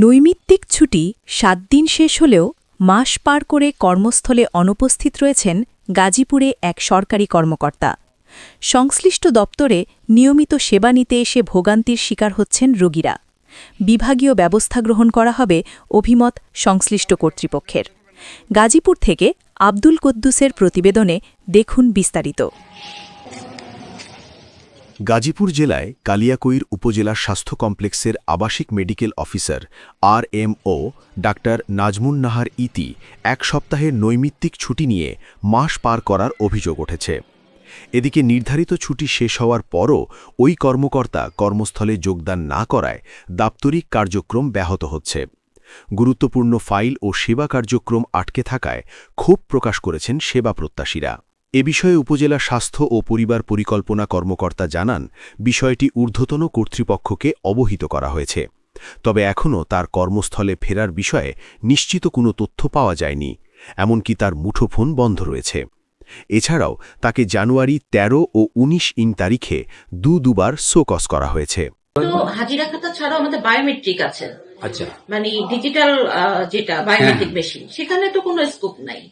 নৈমিত্তিক ছুটি সাত দিন শেষ হলেও মাস পার করে কর্মস্থলে অনুপস্থিত রয়েছেন গাজীপুরে এক সরকারি কর্মকর্তা। সংশ্লিষ্ট দপ্তরে নিয়মিত সেবা নিতে এসে ভোগান্তির শিকার হচ্ছেন রোগীরা। বিভাগীয় ব্যবস্থা গ্রহণ করা হবে অভিমত সংশ্লিষ্ট কর্তৃপক্ষের। গাজীপুর থেকে আব্দুল কদ্দুসের প্রতিবেদনে দেখুন বিস্তারিত। গাজীপুর জেলায় কালিয়াকৈর উপজেলা স্বাস্থ্য কমপ্লেক্সের আবাসিক medical officer R M O doctor Nazmun Nahar Iti এক সপ্তাহের নৈমিত্তিক ছুটি নিয়ে মাস পার করার অভিযোগ উঠেছে। এদিকে নির্ধারিত ছুটি শেষ হওয়ার পরও ওই কর্মকর্তা কর্মস্থলে যোগদান না করায় দাপ্তরিক কার্যক্রম ব্যাহত হচ্ছে। গুরুত্বপূর্ণ ফাইল ও সেবা কার্যক্রম আটকে থাকায় ক্ষোভ প্রকাশ করেছেন সেবা প্রত্যাশীরা। এ বিষয়ে উপজেলা স্বাস্থ্য ও পরিবার পরিকল্পনা কর্মকর্তা জানান বিষয়টি ঊর্ধ্বতন কর্তৃপক্ষকে অবহিত করা হয়েছে। তবে এখনও তার কর্মস্থলে ফেরার বিষয়ে নিশ্চিত কোনো তথ্য পাওয়া যায়নি এমনকি তার মুঠোফোন বন্ধ রয়েছে। এছাড়াও তাকে জানুয়ারি ১৩ ও ১৯ ইন তারিখে দু দুবার শোকস করা হয়েছে। হাজিরা খাতা ছাড়াও আমাদের বায়োমেট্রিক আছে। আচ্ছা। মানে ডিজিটাল যেটা বায়োমেট্রিক মেশিন সেখানে তো কোনো স্কোপ নাই।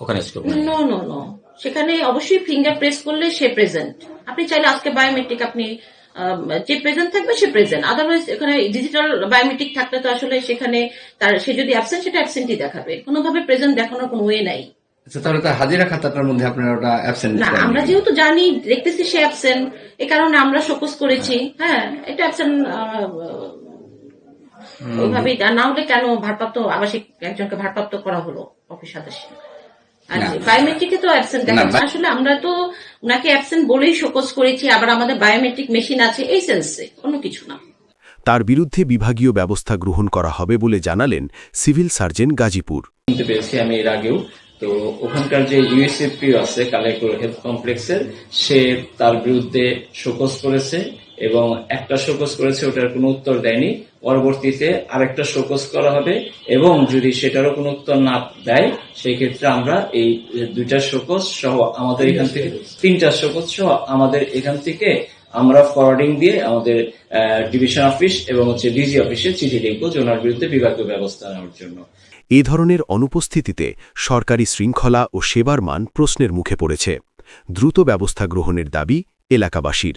ওখানে নো নো নো সেখানে অবশ্যই ফিঙ্গার প্রেস করলে সে প্রেজেন্ট আপনি চাইলে আজকে বায়োমেট্রিক আপনি আহ, যে প্রেজেন্ট থাকবে সে প্রেজেন্ট আদারওয়াইজ এখানে ডিজিটাল বায়োমেট্রিক থাকলে তো আসলে সেখানে তার সে যদি অ্যাবসেন্ট সেটা অ্যাবসেন্টই দেখাবে। কোনোভাবে প্রেজেন্ট দেখানোর কোনো ওয়ে নাই। আচ্ছা তাহলে তো হাজিরা খাতাটার মধ্যে আপনারা ওটা অ্যাবসেন্ট না আমরা যেহেতু জানি দেখতেছি সে অ্যাবসেন্ট এ কারণে আমরা শোকস করেছি। হ্যাঁ এটা অ্যাবসেন্ট ওইভাবেই। না হলে কেন ভারপ্রাপ্ত আবাসিক একজনকে ভারপ্রাপ্ত করা হলো অফিস সদস্য। বায়োমেট্রিকে তো অ্যাবসেন্ট দেখা যায় আসলে আমরা তো ওনাকে অ্যাবসেন্ট বলেই শোকস করেছি আবার আমাদের বায়োমেট্রিক মেশিন আছে এই সেন্সে অন্য কিছু না। তার বিরুদ্ধে বিভাগীয় ব্যবস্থা গ্রহণ করা হবে বলে জানালেন সিভিল সার্জন গাজীপুর। শুনতে পেরেছি আমি এর আগেও। তো ওখানকার যে ইউএসএফপিও আছে কালেকুর হেলথ কমপ্লেক্সের সে তার বিরুদ্ধে শোকস করেছে এবং একটা শোকস করেছে, ওটার কোনো উত্তর দেয়নি। পরবর্তীতে আরেকটা শোকস করা হবে এবং যদি সেটারও কোনো উত্তর না দেয়, সেই ক্ষেত্রে আমরা এই দুইটা শোকস সহ আমাদের এখান থেকে, তিনটা শোকস সহ আমাদের এখান থেকে আমরা ফরওয়ার্ডিং দিয়ে আমাদের ডিভিশন অফিস এবং হচ্ছে ডিজি অফিসে চিঠি লিখব যে ওনার বিরুদ্ধে বিভাগীয় ব্যবস্থা নেওয়ার জন্য। এ ধরনের অনুপস্থিতিতে সরকারি শৃঙ্খলা ও সেবার মান প্রশ্নের মুখে পড়েছে। দ্রুত ব্যবস্থা গ্রহণের দাবি এলাকাবাসীর।